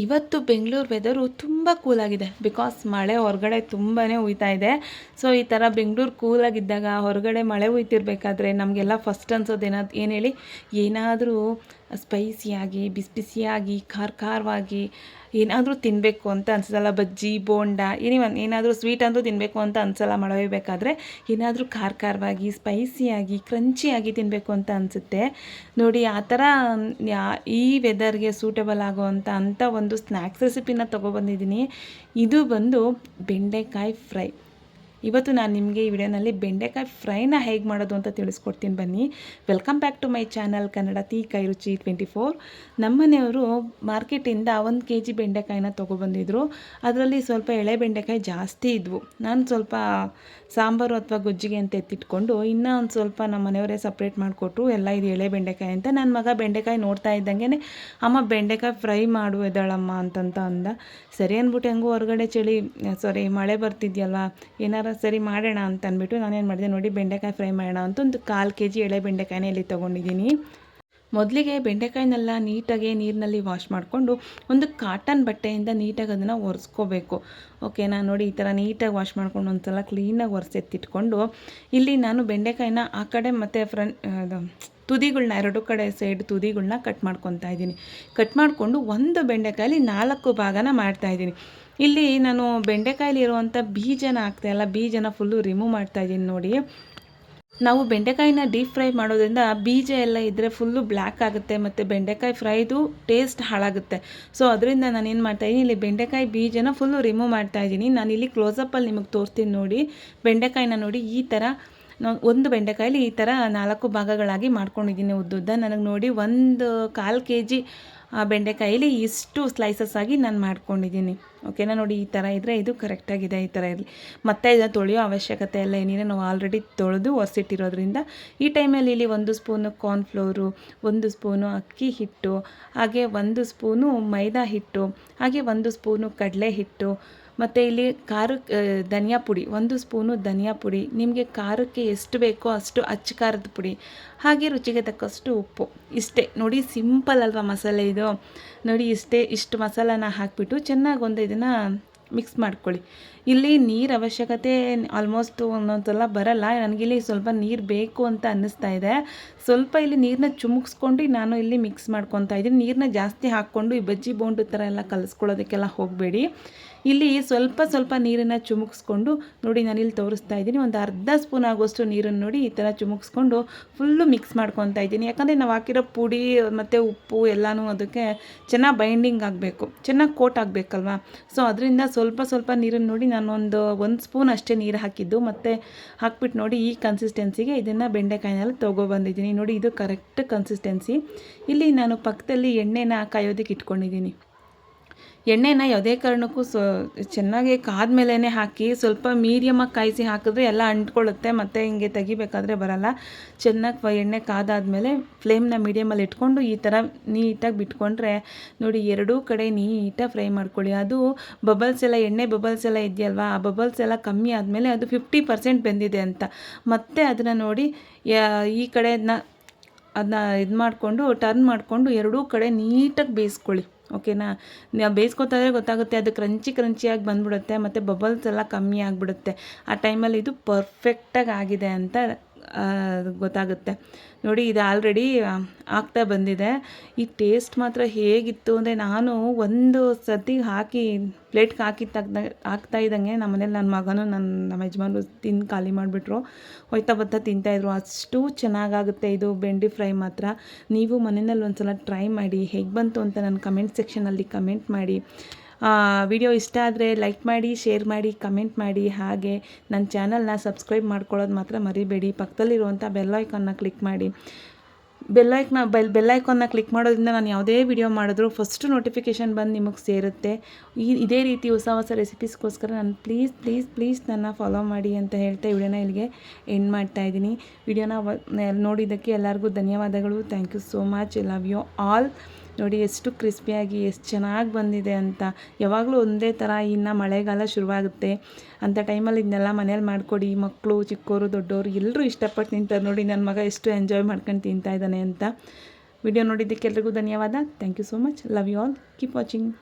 ಇವತ್ತು ಬೆಂಗಳೂರು ವೆದರು ತುಂಬ ಕೂಲಾಗಿದೆ ಬಿಕಾಸ್ ಮಳೆ ಹೊರಗಡೆ ತುಂಬಾ ಉಯ್ತಾ ಇದೆ. ಸೊ ಈ ಥರ ಬೆಂಗಳೂರು ಕೂಲಾಗಿದ್ದಾಗ ಹೊರಗಡೆ ಮಳೆ ಉಯ್ತಿರ್ಬೇಕಾದ್ರೆ ನಮಗೆಲ್ಲ ಫಸ್ಟ್ ಅನ್ಸೋದು ಏನಾದ್, ಏನು ಹೇಳಿ? ಏನಾದರೂ ಸ್ಪೈಸಿಯಾಗಿ ಬಿಸಿ ಬಿಸಿಯಾಗಿ ಖಾರ ಖಾರವಾಗಿ ಏನಾದರೂ ತಿನ್ನಬೇಕು ಅಂತ ಅನ್ಸಲ್ಲ. ಬಜ್ಜಿ, ಬೋಂಡ ಏನಿವನ್ ಏನಾದರೂ ಸ್ವೀಟ್ ಅಂದರೂ ತಿನ್ನಬೇಕು ಅಂತ ಅನ್ಸಲ್ಲ ಮಳೆ ಬೇಕಾದರೆ ಏನಾದರೂ ಖಾರ ಖಾರವಾಗಿ ಸ್ಪೈಸಿಯಾಗಿ ಕ್ರಂಚಿಯಾಗಿ ತಿನ್ನಬೇಕು ಅಂತ ಅನಿಸುತ್ತೆ. ನೋಡಿ, ಆ ಥರ ಈ ವೆದರ್ಗೆ ಸೂಟಬಲ್ ಆಗೋವಂಥ ಅಂಥ ಒಂದು ಸ್ನ್ಯಾಕ್ಸ್ ರೆಸಿಪಿನ ತೊಗೊಬಂದಿದ್ದೀನಿ ಇದು ಬಂದು ಬೆಂಡೆಕಾಯಿ ಫ್ರೈ. ಇವತ್ತು ನಾನು ನಿಮಗೆ ಈ ವಿಡಿಯೋನಲ್ಲಿ ಬೆಂಡೆಕಾಯಿ ಫ್ರೈನ ಹೇಗೆ ಮಾಡೋದು ಅಂತ ತಿಳಿಸ್ಕೊಡ್ತೀನಿ ಬನ್ನಿ. Welcome back to my channel Kannada ತೀ ಕೈ ರುಚಿ ಟ್ವೆಂಟಿ ಫೋರ್ ನಮ್ಮನೆಯವರು ಮಾರ್ಕೆಟಿಂದ ಒಂದು ಕೆ ಜಿ ಬೆಂಡೆಕಾಯಿನ ತೊಗೊಬಂದಿದ್ರು. ಅದರಲ್ಲಿ ಸ್ವಲ್ಪ ಎಳೆ ಬೆಂಡೆಕಾಯಿ ಜಾಸ್ತಿ ಇದ್ವು. ನಾನು ಸ್ವಲ್ಪ ಸಾಂಬಾರು ಅಥವಾ ಗೊಜ್ಜಿಗೆ ಅಂತ ಎತ್ತಿಟ್ಕೊಂಡು ಇನ್ನೂ ಒಂದು ಸ್ವಲ್ಪ ನಮ್ಮ ಮನೆಯವರೇ ಸಪ್ರೇಟ್ ಮಾಡಿಕೊಟ್ರು. ಎಲ್ಲ ಇದು ಎಳೆ ಬೆಂಡೆಕಾಯಿ ಅಂತ. ನನ್ನ ಮಗ ಬೆಂಡೆಕಾಯಿ ನೋಡ್ತಾ ಇದ್ದಂಗೆ ಅಮ್ಮ, ಬೆಂಡೆಕಾಯಿ ಫ್ರೈ ಮಾಡು ಎದ್ದಾಳಮ್ಮ ಅಂತಂತ ಅಂದ. ಸರಿ ಅಂದ್ಬಿಟ್ಟು ಹೆಂಗೂ ಹೊರಗಡೆ ಚಳಿ ಸಾರಿ ಮಳೆ ಬರ್ತಿದ್ಯಲ್ವ, ಏನಾರ ಸರಿ ಮಾಡೋಣ ಅಂತ ಅಂದ್ಬಿಟ್ಟು ನಾನೇನು ಮಾಡಿದೆ ನೋಡಿ, ಬೆಂಡೆಕಾಯಿ ಫ್ರೈ ಮಾಡೋಣ ಅಂತ ಒಂದು ಕಾಲು ಕೆ ಜಿ ಎಳೆ ಬೆಂಡೆಕಾಯಿನ ಇಲ್ಲಿ ತೊಗೊಂಡಿದ್ದೀನಿ. ಮೊದಲಿಗೆ ಬೆಂಡೆಕಾಯಿನೆಲ್ಲ ನೀಟಾಗಿ ನೀರಿನಲ್ಲಿ ವಾಶ್ ಮಾಡಿಕೊಂಡು ಒಂದು ಕಾಟನ್ ಬಟ್ಟೆಯಿಂದ ನೀಟಾಗಿ ಅದನ್ನು ಒರೆಸ್ಕೋಬೇಕು. ಓಕೆನಾ ನೋಡಿ ಈ ಥರ ನೀಟಾಗಿ ವಾಶ್ ಮಾಡ್ಕೊಂಡು ಒಂದು ಸಲ ಕ್ಲೀನಾಗಿ ಒರೆಸೆತ್ತಿಟ್ಕೊಂಡು ಇಲ್ಲಿ ನಾನು ಬೆಂಡೆಕಾಯಿನ ಆ ಕಡೆ ಮತ್ತು ಫ್ರಂಟ್ ತುದಿಗಳನ್ನ ಎರಡು ಕಡೆ ಸೈಡ್ ತುದಿಗಳನ್ನ ಕಟ್ ಮಾಡ್ಕೊತಾ ಇದ್ದೀನಿ. ಕಟ್ ಮಾಡಿಕೊಂಡು ಒಂದು ಬೆಂಡೆಕಾಯಲ್ಲಿ ನಾಲ್ಕು ಭಾಗನ ಮಾಡ್ತಾಯಿದ್ದೀನಿ ಇಲ್ಲಿ ನಾನು ಬೆಂಡೆಕಾಯಲ್ಲಿ ಇರುವಂಥ ಬೀಜನ ಹಾಕ್ತಾಯಿಲ್ಲ ಬೀಜನ ಫುಲ್ಲು ರಿಮೂವ್ ಮಾಡ್ತಾ ಇದ್ದೀನಿ ನೋಡಿ. ನಾವು ಬೆಂಡೆಕಾಯಿನ ಡೀಪ್ ಫ್ರೈ ಮಾಡೋದ್ರಿಂದ ಬೀಜ ಎಲ್ಲ ಇದ್ದರೆ ಫುಲ್ಲು ಬ್ಲ್ಯಾಕ್ ಆಗುತ್ತೆ ಮತ್ತು ಬೆಂಡೆಕಾಯಿ ಫ್ರೈದು ಟೇಸ್ಟ್ ಹಾಳಾಗುತ್ತೆ. ಸೊ ಅದರಿಂದ ನಾನು ಏನು ಮಾಡ್ತಾಯಿದ್ದೀನಿ ಇಲ್ಲಿ ಬೆಂಡೆಕಾಯಿ ಬೀಜನ ಫುಲ್ಲು ರಿಮೂವ್ ಮಾಡ್ತಾ ಇದ್ದೀನಿ. ನಾನು ಇಲ್ಲಿ ಕ್ಲೋಸಪ್ಪಲ್ಲಿ ನಿಮಗೆ ತೋರಿಸ್ತೀನಿ ನೋಡಿ. ಬೆಂಡೆಕಾಯಿನ ನೋಡಿ ಈ ಥರ ಒಂದು ಬೆಂಡೆಕಾಯಲ್ಲಿ ಈ ಥರ ನಾಲ್ಕು ಭಾಗಗಳಾಗಿ ಮಾಡ್ಕೊಂಡಿದ್ದೀನಿ ಉದ್ದುದ್ದ. ನನಗೆ ನೋಡಿ ಒಂದು ಕಾಲು ಕೆ ಜಿ ಬೆಂಡೆಕಾಯಲ್ಲಿ ಇಷ್ಟು ಸ್ಲೈಸಸ್ ಆಗಿ ನಾನು ಮಾಡ್ಕೊಂಡಿದ್ದೀನಿ. ಓಕೆನಾ ನೋಡಿ ಈ ಥರ ಇದ್ದರೆ ಇದು ಕರೆಕ್ಟಾಗಿದೆ ಈ ಥರ ಇರಲಿ. ಮತ್ತೆ ಇದನ್ನು ತೊಳೆಯೋ ಅವಶ್ಯಕತೆ ಇಲ್ಲ ಏನಿದೆ ನಾವು ಆಲ್ರೆಡಿ ತೊಳೆದು ಒರೆಸಿಟ್ಟಿರೋದ್ರಿಂದ ಈ ಟೈಮಲ್ಲಿ ಇಲ್ಲಿ ಒಂದು ಸ್ಪೂನು ಕಾರ್ನ್ಫ್ಲೋರು ಒಂದು ಸ್ಪೂನು ಅಕ್ಕಿ ಹಿಟ್ಟು, ಹಾಗೆ ಒಂದು ಸ್ಪೂನು ಮೈದಾ ಹಿಟ್ಟು, ಹಾಗೆ ಒಂದು ಸ್ಪೂನು ಕಡಲೆ ಹಿಟ್ಟು ಮತ್ತು ಇಲ್ಲಿ ಖಾರಕ್ಕೆ ಧನಿಯಾ ಪುಡಿ, ಒಂದು ಸ್ಪೂನು ಧನಿಯಾ ಪುಡಿ, ನಿಮಗೆ ಖಾರಕ್ಕೆ ಎಷ್ಟು ಬೇಕೋ ಅಷ್ಟು ಅಚ್ಚ ಖಾರದ ಪುಡಿ, ಹಾಗೆ ರುಚಿಗೆ ತಕ್ಕಷ್ಟು ಉಪ್ಪು. ಇಷ್ಟೇ, ನೋಡಿ ಸಿಂಪಲ್ ಅಲ್ವಾ ಮಸಾಲೆ ಇದು. ನೋಡಿ ಇಷ್ಟೇ, ಇಷ್ಟು ಮಸಾಲಾನ ಹಾಕಿಬಿಟ್ಟು ಚೆನ್ನಾಗಿ ಒಂದು ಇದನ್ನು ಮಿಕ್ಸ್ ಮಾಡ್ಕೊಳ್ಳಿ. ಇಲ್ಲಿ ನೀರು ಅವಶ್ಯಕತೆ ಆಲ್ಮೋಸ್ಟ್ ಒಂದೊಂದೆಲ್ಲ ಬರಲ್ಲ. ನನಗಿಲ್ಲಿ ಸ್ವಲ್ಪ ನೀರು ಬೇಕು ಅಂತ ಅನ್ನಿಸ್ತಾ ಇದೆ. ಸ್ವಲ್ಪ ಇಲ್ಲಿ ನೀರನ್ನ ಚುಮುಕ್ಸ್ಕೊಂಡು ನಾನು ಇಲ್ಲಿ ಮಿಕ್ಸ್ ಮಾಡ್ಕೊತಾ ಇದ್ದೀನಿ. ನೀರನ್ನ ಜಾಸ್ತಿ ಹಾಕ್ಕೊಂಡು ಈ ಬಜ್ಜಿ ಬೋಂಡು ಥರ ಎಲ್ಲ ಕಲಿಸ್ಕೊಳ್ಳೋದಕ್ಕೆಲ್ಲ ಹೋಗಬೇಡಿ. ಇಲ್ಲಿ ಸ್ವಲ್ಪ ಸ್ವಲ್ಪ ನೀರನ್ನು ಚುಮುಕ್ಸ್ಕೊಂಡು ನೋಡಿ ನಾನು ಇಲ್ಲಿ ತೋರಿಸ್ತಾ ಇದ್ದೀನಿ. ಒಂದು ಅರ್ಧ ಸ್ಪೂನ್ ಆಗೋಷ್ಟು ನೀರನ್ನು ನೋಡಿ ಈ ಥರ ಚುಮುಕ್ಸ್ಕೊಂಡು ಫುಲ್ಲು ಮಿಕ್ಸ್ ಮಾಡ್ಕೊತಾ ಇದ್ದೀನಿ. ಯಾಕಂದರೆ ನಾವು ಹಾಕಿರೋ ಪುಡಿ ಮತ್ತು ಉಪ್ಪು ಎಲ್ಲನೂ ಅದಕ್ಕೆ ಚೆನ್ನಾಗಿ ಬೈಂಡಿಂಗ್ ಆಗಬೇಕು. ಚೆನ್ನಾಗಿ ಕೋಟ್ ಆಗಬೇಕಲ್ವಾ? ಸೊ ಅದರಿಂದ ಸ್ವಲ್ಪ ಸ್ವಲ್ಪ ನೀರನ್ನು ನೋಡಿ ನಾನೊಂದು ಒಂದು ಸ್ಪೂನ್ ಅಷ್ಟೇ ನೀರು ಹಾಕಿದ್ದು. ಮತ್ತು ಹಾಕ್ಬಿಟ್ಟು ನೋಡಿ ಈ ಕನ್ಸಿಸ್ಟೆನ್ಸಿಗೆ ಇದನ್ನು ಬೆಂಡೆಕಾಯಿನಲ್ಲಿ ತೊಗೊಬಂದಿದ್ದೀನಿ ನೋಡಿ ಇದು ಕರೆಕ್ಟ್ ಕನ್ಸಿಸ್ಟೆನ್ಸಿ ಇಲ್ಲಿ ನಾನು ಪಕ್ಕದಲ್ಲಿ ಎಣ್ಣೆನ ಕಾಯೋದಕ್ಕೆ ಇಟ್ಕೊಂಡಿದ್ದೀನಿ. ಎಣ್ಣೆನ ಯಾವುದೇ ಕಾರಣಕ್ಕೂ ಸೊ, ಚೆನ್ನಾಗಿ ಕಾದ್ಮೇಲೆ ಹಾಕಿ ಸ್ವಲ್ಪ ಮೀಡಿಯಮಾಗಿ ಕಾಯಿಸಿ ಹಾಕಿದ್ರೆ ಎಲ್ಲ ಅಂಟ್ಕೊಳ್ಳುತ್ತೆ, ಮತ್ತು ಹಿಂಗೆ ತೆಗಿಬೇಕಾದ್ರೆ ಬರಲ್ಲ. ಚೆನ್ನಾಗಿ ಎಣ್ಣೆ ಕಾದಾದಮೇಲೆ ಫ್ಲೇಮ್ನ ಮೀಡಿಯಮಲ್ಲಿ ಇಟ್ಕೊಂಡು ಈ ಥರ ನೀಟಾಗಿ ಬಿಟ್ಕೊಂಡ್ರೆ ನೋಡಿ ಎರಡೂ ಕಡೆ ನೀಟಾಗಿ ಫ್ರೈ ಮಾಡ್ಕೊಳ್ಳಿ. ಅದು ಬಬಲ್ಸ್ ಎಲ್ಲ, ಎಣ್ಣೆ ಬಬಲ್ಸ್ ಎಲ್ಲ ಇದೆಯಲ್ವಾ, ಆ ಬಬಲ್ಸ್ ಎಲ್ಲ ಕಮ್ಮಿ ಆದಮೇಲೆ ಅದು ಫಿಫ್ಟಿ ಪರ್ಸೆಂಟ್ ಬೆಂದಿದೆ ಅಂತ. ಮತ್ತೆ ಅದನ್ನು ನೋಡಿ ಈ ಕಡೆ ಅದನ್ನ ಅದನ್ನ ಇದು ಮಾಡಿಕೊಂಡು ಟರ್ನ್ ಮಾಡಿಕೊಂಡು ಎರಡೂ ಕಡೆ ನೀಟಾಗಿ ಬೇಯಿಸ್ಕೊಳ್ಳಿ. ಓಕೆನಾ? ಬೇಯಿಸ್ಕೊತಾ ಇದ್ರೆ ಗೊತ್ತಾಗುತ್ತೆ, ಅದು ಕ್ರಂಚಿ ಕ್ರಂಚಿಯಾಗಿ ಬಂದ್ಬಿಡುತ್ತೆ, ಮತ್ತು ಬಬಲ್ಸ್ ಎಲ್ಲ ಕಮ್ಮಿ ಆಗಿಬಿಡುತ್ತೆ. ಆ ಟೈಮಲ್ಲಿ ಇದು ಪರ್ಫೆಕ್ಟಾಗಿ ಆಗಿದೆ ಅಂತ ಗೊತ್ತಾಗುತ್ತೆ. ನೋಡಿ, ಇದು ಆಲ್ರೆಡಿ ಆಗ್ತಾ ಬಂದಿದೆ. ಈ ಟೇಸ್ಟ್ ಮಾತ್ರ ಹೇಗಿತ್ತು ಅಂದರೆ ನಾನು ಒಂದು ಸತಿ ಹಾಕಿ ಪ್ಲೇಟ್ಗೆ ಹಾಕಿ ತಗ್ದ, ಹಾಕ್ತಾ ಇದ್ದಂಗೆ ನಮ್ಮ ಮನೇಲಿ ನನ್ನ ಮಗನೂ ನನ್ನ ನಮ್ಮ ಯಜಮಾನ್ರು ತಿಂದು ಖಾಲಿ ಮಾಡಿಬಿಟ್ರು. ಹೋಯ್ತಾ ಬರ್ತಾ ತಿಂತಾಯಿದ್ರು ಅಷ್ಟು ಚೆನ್ನಾಗಾಗುತ್ತೆ ಇದು ಬೆಂಡಿ ಫ್ರೈ ಮಾತ್ರ. ನೀವು ಮನೆಯಲ್ಲಿ ಒಂದು ಸಲ ಟ್ರೈ ಮಾಡಿ, ಹೇಗೆ ಬಂತು ಅಂತ ನನ್ನ ಕಮೆಂಟ್ ಸೆಕ್ಷನಲ್ಲಿ ಕಮೆಂಟ್ ಮಾಡಿ. ವಿಡಿಯೋ ಇಷ್ಟ ಆದರೆ ಲೈಕ್ ಮಾಡಿ ಶೇರ್ ಮಾಡಿ ಕಮೆಂಟ್ ಮಾಡಿ, ಹಾಗೆ ನನ್ನ ಚಾನಲ್ನ ಸಬ್ಸ್ಕ್ರೈಬ್ ಮಾಡ್ಕೊಳ್ಳೋದು ಮಾತ್ರ ಮರಿಬೇಡಿ. ಪಕ್ಕದಲ್ಲಿರುವಂಥ ಬೆಲ್ಲೈಕನ್ನ ಕ್ಲಿಕ್ ಮಾಡಿ. ಬೆಲ್ಲೈಕ್ನ ಬೆಲ್ ಬೆಲ್ಲೈಕನ್ನ ಕ್ಲಿಕ್ ಮಾಡೋದ್ರಿಂದ ನಾನು ಯಾವುದೇ ವಿಡಿಯೋ ಮಾಡಿದ್ರೂ ಫಸ್ಟ್ ನೋಟಿಫಿಕೇಷನ್ ಬಂದು ನಿಮಗೆ ಸೇರುತ್ತೆ. ಈ, ಇದೇ ರೀತಿ ಹೊಸ ಹೊಸ ರೆಸಿಪೀಸ್ಗೋಸ್ಕರ ನಾನು ಪ್ಲೀಸ್ ಪ್ಲೀಸ್ ಪ್ಲೀಸ್ ನನ್ನ ಫಾಲೋ ಮಾಡಿ ಅಂತ ಹೇಳ್ತಾ ವಿಡಿಯೋನ ಇಲ್ಲಿಗೆ ಎಂಡ್ ಮಾಡ್ತಾ ಇದ್ದೀನಿ. ವಿಡಿಯೋನ ನೋಡಿದ್ದಕ್ಕೆ ಎಲ್ಲರಿಗೂ ಧನ್ಯವಾದಗಳು. Thank you so much love you all ನೋಡಿ ಎಷ್ಟು ಕ್ರಿಸ್ಪಿಯಾಗಿ, ಎಷ್ಟು ಚೆನ್ನಾಗಿ ಬಂದಿದೆ ಅಂತ. ಯಾವಾಗಲೂ ಒಂದೇ ಥರ ಇನ್ನು ಮಳೆಗಾಲ ಶುರುವಾಗುತ್ತೆ. ಅಂಥ ಟೈಮಲ್ಲಿ ಇದನ್ನೆಲ್ಲ ಮನೇಲಿ ಮಾಡಿಕೊಡಿ. ಮಕ್ಕಳು ಚಿಕ್ಕವರು ದೊಡ್ಡವರು ಎಲ್ಲರೂ ಇಷ್ಟಪಟ್ಟು ತಿಂತಾರೆ ನೋಡಿ ನನ್ನ ಮಗ ಎಷ್ಟು ಎಂಜಾಯ್ ಮಾಡ್ಕೊಂಡು ತಿಂತಾ ಇದ್ದಾನೆ ಅಂತ. ವಿಡಿಯೋ ನೋಡಿದ್ದಕ್ಕೆ ಎಲ್ರಿಗೂ ಧನ್ಯವಾದ. Thank you so much love you all keep watching